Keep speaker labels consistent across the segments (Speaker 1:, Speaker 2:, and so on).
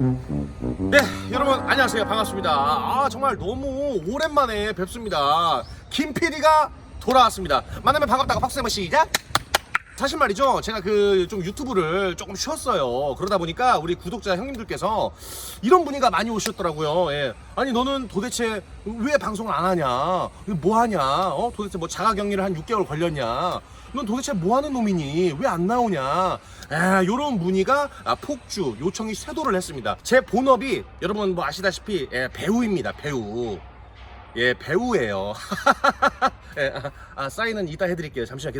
Speaker 1: 네, 여러분 안녕하세요. 반갑습니다. 아, 정말 너무 오랜만에 뵙습니다. 김PD가 돌아왔습니다. 만나면 반갑다고 박수 한번 시작. 사실 말이죠. 제가 그 좀 유튜브를 조금 쉬었어요. 그러다 보니까 우리 구독자 형님들께서 이런 문의가 많이 오셨더라고요. 예. 아니 너는 도대체 왜 방송을 안 하냐? 뭐 하냐? 어? 도대체 뭐 자가격리를 한 6개월 걸렸냐? 넌 도대체 뭐 하는 놈이니? 왜 안 나오냐? 아, 요런 문의가 아, 폭주 요청이 쇄도를 했습니다. 제 본업이 여러분 뭐 아시다시피 예, 배우입니다. 배우. 예, 배우예요. 예, 아, 아, 사인은 이따 해드릴게요. 잠시만.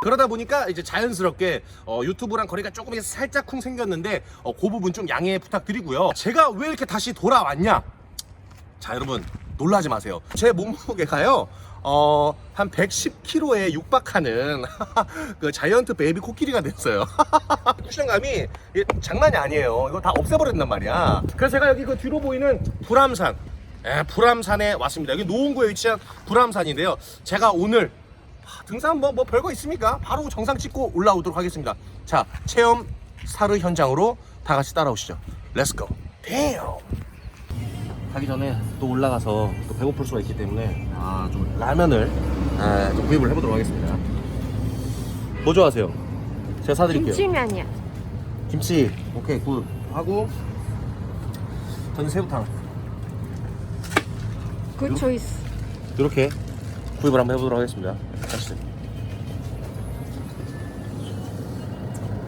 Speaker 1: 그러다 보니까 이제 자연스럽게 어, 유튜브랑 거리가 조금 살짝쿵 생겼는데 어, 그 부분 좀 양해 부탁드리고요. 제가 왜 이렇게 다시 돌아왔냐? 자 여러분 놀라지 마세요. 제 몸무게가요. 어, 한 110kg에 육박하는 그 자이언트 베이비 코끼리가 됐어요. 쿠션감이 예, 장난이 아니에요. 이거 다 없애버렸단 말이야. 그래서 제가 여기 그 뒤로 보이는 불암산, 예, 불암산에 왔습니다. 여기 노원구에 위치한 불암산인데요. 제가 오늘 하, 등산 뭐, 뭐 별거 있습니까? 바로 정상 찍고 올라오도록 하겠습니다. 자, 체험 사르 현장으로 다 같이 따라오시죠. 렛츠고. damn. 가기 전에 또 올라가서 또 배고플 수가 있기 때문에 아, 좀 라면을 아, 좀 구입을 해보도록 하겠습니다. 뭐 좋아하세요? 제가 사드릴게요.
Speaker 2: 김치면이야.
Speaker 1: 김치. 오케이 굿. 하고 저는 새우탕.
Speaker 2: 굿 초이스.
Speaker 1: 이렇게 구입을 한번 해보도록 하겠습니다. 가시죠.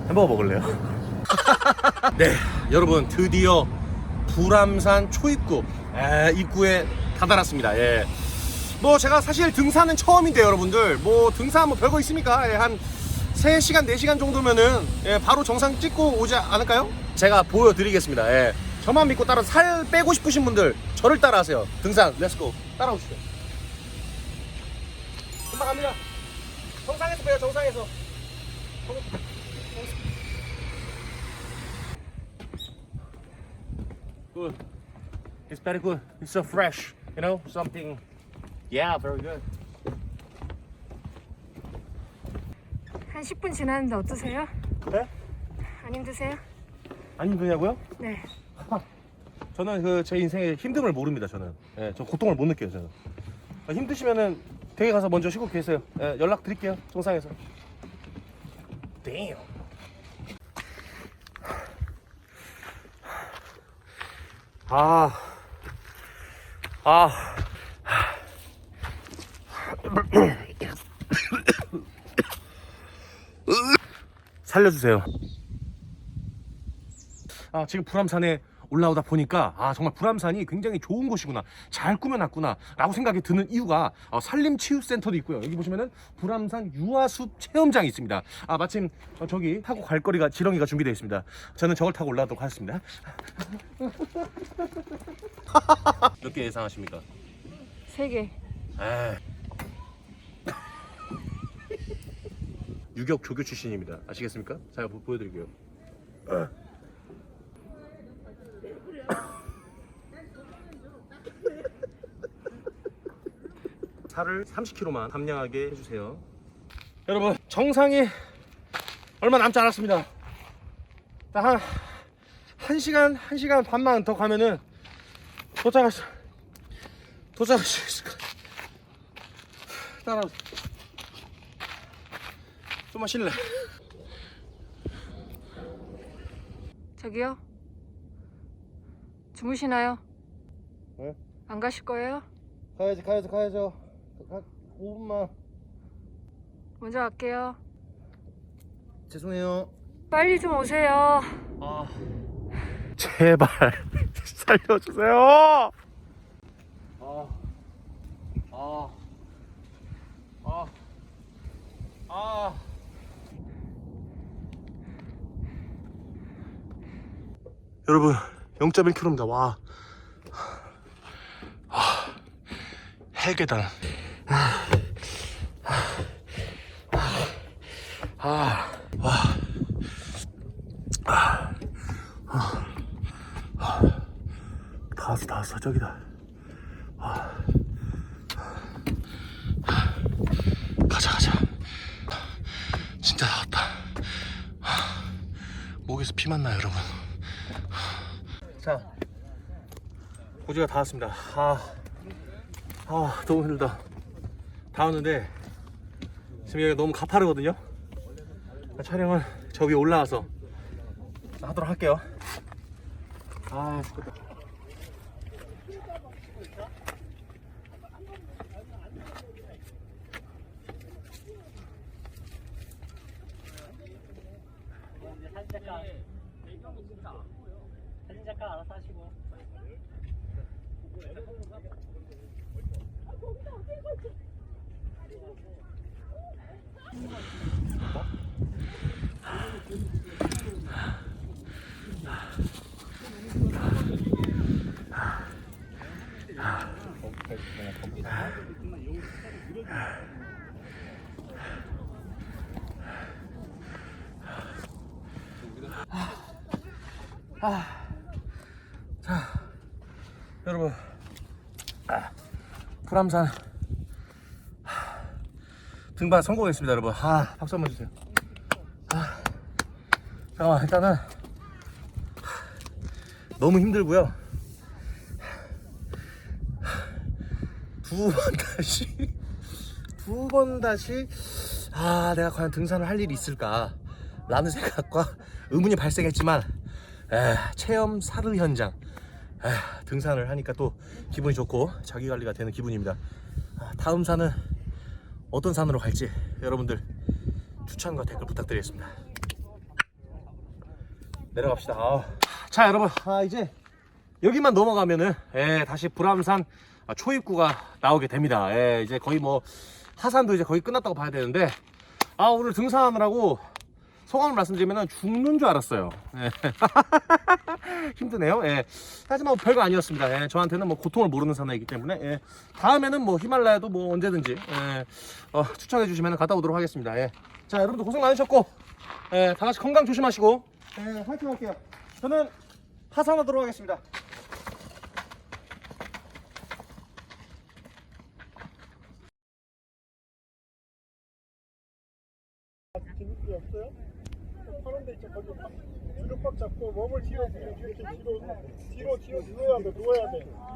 Speaker 1: 햄버거 먹을래요? 네, 여러분 드디어 불암산 초입구 에, 입구에 다다랐습니다. 예. 뭐 제가 사실 등산은 처음인데 여러분들 뭐 등산 뭐 별거 있습니까? 예, 한 3시간 4시간 정도면은 예, 바로 정상 찍고 오지 않을까요? 제가 보여드리겠습니다. 예. 저만 믿고 따라 살 빼고 싶으신 분들 저를 따라하세요. 등산 렛츠고 따라오시죠. 금방 갑니다. 정상에서 빼요 정상에서. Good. It's very good. It's so fresh. You know, something. Yeah, very good.
Speaker 2: 한 10분 지났는데 어떠세요?
Speaker 1: 네?
Speaker 2: 안 힘드세요?
Speaker 1: 안 힘드냐고요?
Speaker 2: 네.
Speaker 1: 저는 그 제 인생의 힘듦을 모릅니다. 저는. 예, 저 고통을 못 느껴요. 저는. 아, 힘드시면은 댁에 가서 먼저 쉬고 계세요. 예, 연락 드릴게요. 정상에서. Damn. 아. 아. 살려주세요. 아, 지금 불암산에 올라오다 보니까 아 정말 불암산이 굉장히 좋은 곳이구나 잘 꾸며놨구나 라고 생각이 드는 이유가 어, 산림치유센터도 있고요 여기 보시면은 불암산 유아숲 체험장이 있습니다 아 마침 어, 저기 타고 갈 거리가 지렁이가 준비되어 있습니다 저는 저걸 타고 올라가도록 하겠습니다 몇 개 예상하십니까?
Speaker 2: 세 개.
Speaker 1: 에이. 유격 조교 출신입니다 아시겠습니까? 제가 보- 보여드릴게요 살을 30kg만 함량하게 해주세요. 여러분 정상이 얼마 남지 않았습니다. 한, 한 시간 한 시간 반만 더 가면은 도착할 수 도착할 수 있을 것 같아. 따라 좀만 쉴래?
Speaker 2: 저기요. 주무시나요?
Speaker 1: 네?
Speaker 2: 안 가실 거예요?
Speaker 1: 가야지 가야지 가야죠. 한 5분만.
Speaker 2: 먼저 갈게요.
Speaker 1: 죄송해요.
Speaker 2: 빨리 좀 오세요.
Speaker 1: 아 제발 살려주세요. 아, 아, 아, 아. 여러분 0.1km입니다. 와. 아, 해계단. 아, 와. 다 왔어 다 왔어 저기다 아. 가자 가자 진짜 다 왔다 목에서 피만 나요 여러분 자, 고지가 다 왔습니다. 아, 아, 너무 힘들다. 다 왔는데, 지금 여기가 너무 가파르거든요. 촬영을 저 위에 올라와서 하도록 할게요. 아, 죽겠다.
Speaker 3: 사진 작가 알아서 하시고
Speaker 1: 여러분, 아, 불암산. 아, 등반 성공했습니다, 여러분. 아, 박수 한번 주세요. 아, 잠깐만, 일단은 너무 힘들고요. 두 번 다시, 두 번 다시, 아, 내가 과연 등산을 할 일이 있을까? 라는 생각과 의문이 발생했지만, 에, 체험 사르 현장, 에, 등산을 하니까 또 기분이 좋고 자기 관리가 되는 기분입니다. 아, 다음 산은 어떤 산으로 갈지 여러분들 추천과 댓글 부탁드리겠습니다. 내려갑시다. 아. 자 여러분 아, 이제 여기만 넘어가면은 예, 다시 불암산 아, 초입구가 나오게 됩니다. 예, 이제 거의 뭐 하산도 이제 거의 끝났다고 봐야 되는데 아 오늘 등산하느라고 소감을 말씀드리면 죽는 줄 알았어요. 예. 힘드네요. 예. 하지만 뭐 별거 아니었습니다. 예. 저한테는 뭐 고통을 모르는 사나이기 때문에 예. 다음에는 뭐 히말라야도 뭐 언제든지 예. 어, 추천해 주시면 갔다 오도록 하겠습니다. 예. 자 여러분들 고생 많으셨고 예. 다 같이 건강 조심하시고 예. 화이팅 할게요. 저는 하산하도록 하겠습니다.
Speaker 4: 재밌게 없어요? 하는데 이제 거기 팍 뒤로 팍 잡고 몸을 뒤로 뒤로 뒤로 뒤로 뒤로 뒤로 누워야 돼 누워야 돼